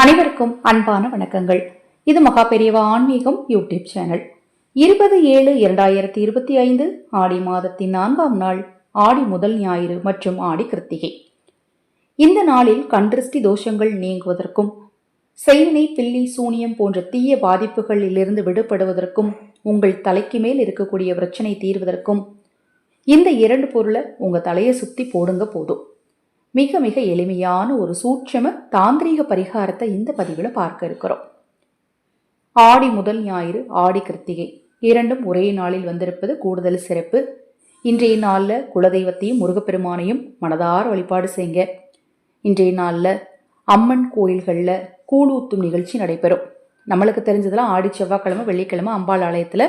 அனைவருக்கும் அன்பான வணக்கங்கள். இது மகா பெரியவா ஆன்மீகம் யூடியூப் சேனல். இருபது ஏழு இரண்டாயிரத்தி இருபத்தி ஐந்து ஆடி மாதத்தின் நான்காம் நாள் ஆடி முதல் ஞாயிறு மற்றும் ஆடி கிருத்திகை. இந்த நாளில் கண்திருஷ்டி தோஷங்கள் நீங்குவதற்கும் செய்வினை பில்லி சூனியம் போன்ற தீய பாதிப்புகளிலிருந்து விடுபடுவதற்கும் உங்கள் தலைக்கு மேல் இருக்கக்கூடிய பிரச்சனை தீர்வதற்கும் இந்த இரண்டு பொருளை உங்கள் தலையை சுற்றி போடுங்க போதும். மிக மிக எளிமையான ஒரு சூட்சம தாந்திரீக பரிகாரத்தை இந்த பதிவில் பார்க்க இருக்கிறோம். ஆடி முதல் ஞாயிறு ஆடி கிருத்திகை. இரண்டும் ஒரே நாளில் வந்திருப்பது கூடுதல் சிறப்பு. இன்றைய நாளில் குலதெய்வத்தையும் முருகப்பெருமானையும் மனதார வழிபாடு செய்யுங்க. இன்றைய நாளில் அம்மன் கோயில்களில் கூழூத்தும் நிகழ்ச்சி நடைபெறும். நம்மளுக்கு தெரிஞ்சதெல்லாம் ஆடி செவ்வாய்க்கிழமை வெள்ளிக்கிழமை அம்பாள் ஆலயத்தில்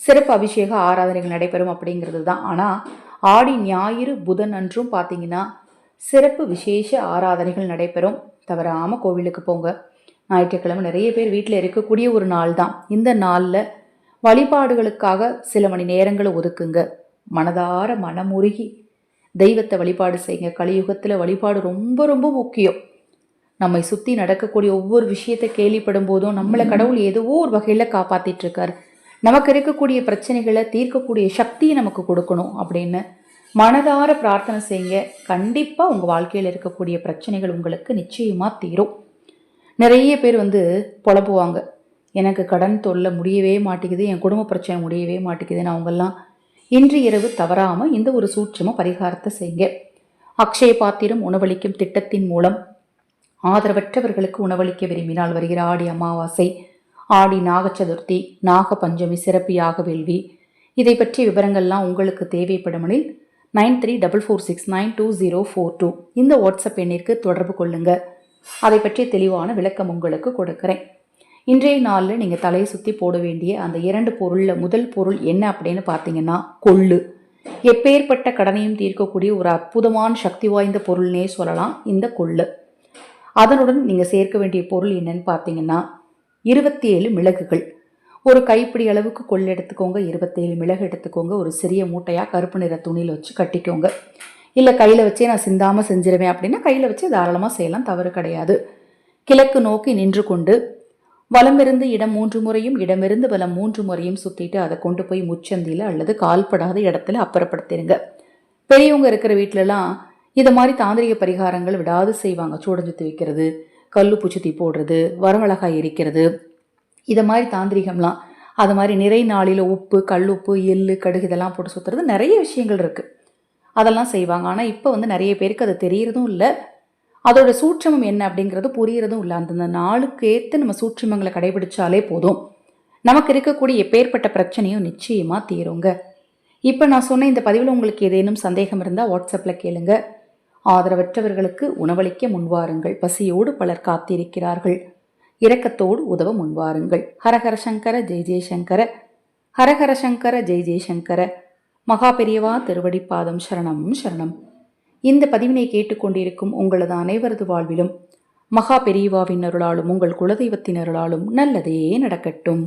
சிறப்பு அபிஷேக ஆராதனைகள் நடைபெறும் அப்படிங்கிறது தான் ஆனால் ஆடி ஞாயிறு புதன் அன்றும் பார்த்தீங்கன்னா சிறப்பு விசேஷ ஆராதனைகள் நடைபெறும். தவறாமல் கோவிலுக்கு போங்க. ஞாயிற்றுக்கிழமை நிறைய பேர் வீட்டில் இருக்கக்கூடிய ஒரு நாள் தான். இந்த நாளில் வழிபாடுகளுக்காக சில மணி நேரங்களை ஒதுக்குங்க. மனதார மனமுருகி தெய்வத்தை வழிபாடு செய்யுங்க. கலியுகத்தில் வழிபாடு ரொம்ப ரொம்ப முக்கியம். நம்மை சுற்றி நடக்கக்கூடிய ஒவ்வொரு விஷயத்தை கேள்விப்படும் போதும் நம்மளை கடவுள் ஏதோ ஒரு வகையில் காப்பாற்றிட்டு இருக்கார். நமக்கு இருக்கக்கூடிய பிரச்சனைகளை தீர்க்கக்கூடிய சக்தியை நமக்கு கொடுக்கணும் அப்படின்னு மனதார பிரார்த்தனை செய்யுங்க. கண்டிப்பாக உங்கள் வாழ்க்கையில் இருக்கக்கூடிய பிரச்சனைகள் உங்களுக்கு நிச்சயமாக தீரும். நிறைய பேர் வந்து புலப்புவாங்க எனக்கு கடன் தொல்லை முடியவே மாட்டேங்குது என் குடும்ப பிரச்சனை முடியவே மாட்டேங்குதுன்னு அவங்கெல்லாம் இன்று இரவு தவறாமல் இந்த ஒரு சூட்சமாக பரிகாரத்தை செய்யுங்க. அக்ஷய பாத்திரம் உணவளிக்கும் திட்டத்தின் மூலம் ஆதரவற்றவர்களுக்கு உணவளிக்க விரும்பினால் வருகிற ஆடி அமாவாசை ஆடி நாக சதுர்த்தி நாக பஞ்சமி சிறப்பு யாக வேள்வி இதை பற்றிய விவரங்கள்லாம் உங்களுக்கு தேவைப்படுமெனில் nine three double four six nine two zero four two. இந்த வாட்ஸ்அப் எண்ணிற்கு தொடர்பு கொள்ளுங்க. அதை பற்றிய தெளிவான விளக்கம் உங்களுக்கு கொடுக்குறேன். இன்றைய நாளில் நீங்கள் தலையை சுற்றி போட வேண்டிய அந்த இரண்டு பொருளில் முதல் பொருள் என்ன அப்படின்னு பார்த்தீங்கன்னா கொள்ளு. எப்பேற்பட்ட கடனையும் தீர்க்கக்கூடிய ஒரு அற்புதமான சக்தி வாய்ந்த பொருள்னே சொல்லலாம் இந்த கொள்ளு. அதனுடன் நீங்கள் சேர்க்க வேண்டிய பொருள் என்னன்னு பார்த்தீங்கன்னா இருபத்தி ஏழு மிளகுகள். ஒரு கைப்பிடி அளவுக்கு கொள் எடுத்துக்கோங்க. இருபத்தேழு மிளகு எடுத்துக்கோங்க. ஒரு சிறிய மூட்டையாக கருப்பு நிற துணியில் வச்சு கட்டிக்கோங்க. இல்லை கையில் வச்சே நான் சிந்தாமல் செஞ்சிருவேன் அப்படின்னா கையில் வச்சு தாராளமாக செய்யலாம். தவறு கிடையாது. கிழக்கு நோக்கி நின்று கொண்டு வலமிருந்து இடம் மூன்று முறையும் இடமிருந்து வலம் மூன்று முறையும் சுற்றிட்டு அதை கொண்டு போய் முச்சந்தியில் அல்லது கால்படாத இடத்துல அப்புறப்படுத்திடுங்க பெரியவங்க இருக்கிற வீட்டிலலாம் இதை மாதிரி தாந்திரிக பரிகாரங்கள் விடாது செய்வாங்க. சூடஞ்சுத்தி வைக்கிறது கல்லு பூச்சுத்தி போடுறது வரமிளகாய் எரிக்கிறது இதை மாதிரி தாந்திரிகம்லாம். அது மாதிரி நிறை நாளில் உப்பு கல்லுப்பு எள்ளு கடுகு இதெல்லாம் போட்டு சுற்றுறது நிறைய விஷயங்கள் இருக்குது அதெல்லாம் செய்வாங்க. ஆனால் இப்போ வந்து நிறைய பேருக்கு அது தெரியறதும் இல்லை. அதோட சூட்சமம் என்ன அப்படிங்கிறது புரியறதும் இல்லை. அந்தந்த நாளுக்கு ஏற்று நம்ம சூட்சமங்களை கடைபிடிச்சாலே போதும். நமக்கு இருக்கக்கூடிய எப்பேற்பட்ட பிரச்சனையும் நிச்சயமாக தீருங்க. இப்போ நான் சொன்ன இந்த பதிவில் உங்களுக்கு ஏதேனும் சந்தேகம் இருந்தால் வாட்ஸ்அப்பில் கேளுங்க. ஆதரவற்றவர்களுக்கு உணவளிக்க முன்வாருங்கள். பசியோடு பலர் காத்திருக்கிறார்கள். இரக்கத்தோடு உதவ முன்வாருங்கள் ஹரஹர சங்கர ஜெய் ஜெயசங்கர ஹரஹர சங்கர ஜெய் ஜெயசங்கர மகா பெரியவா திருவடிப்பாதம் சரணம் சரணம். இந்த பதிவினை கேட்டுக்கொண்டிருக்கும் உங்களது அனைவரது வாழ்விலும் மகா பெரியவாவின் அருளாலும் உங்கள் குலதெய்வத்தின் அருளாலும் நல்லதே நடக்கட்டும்.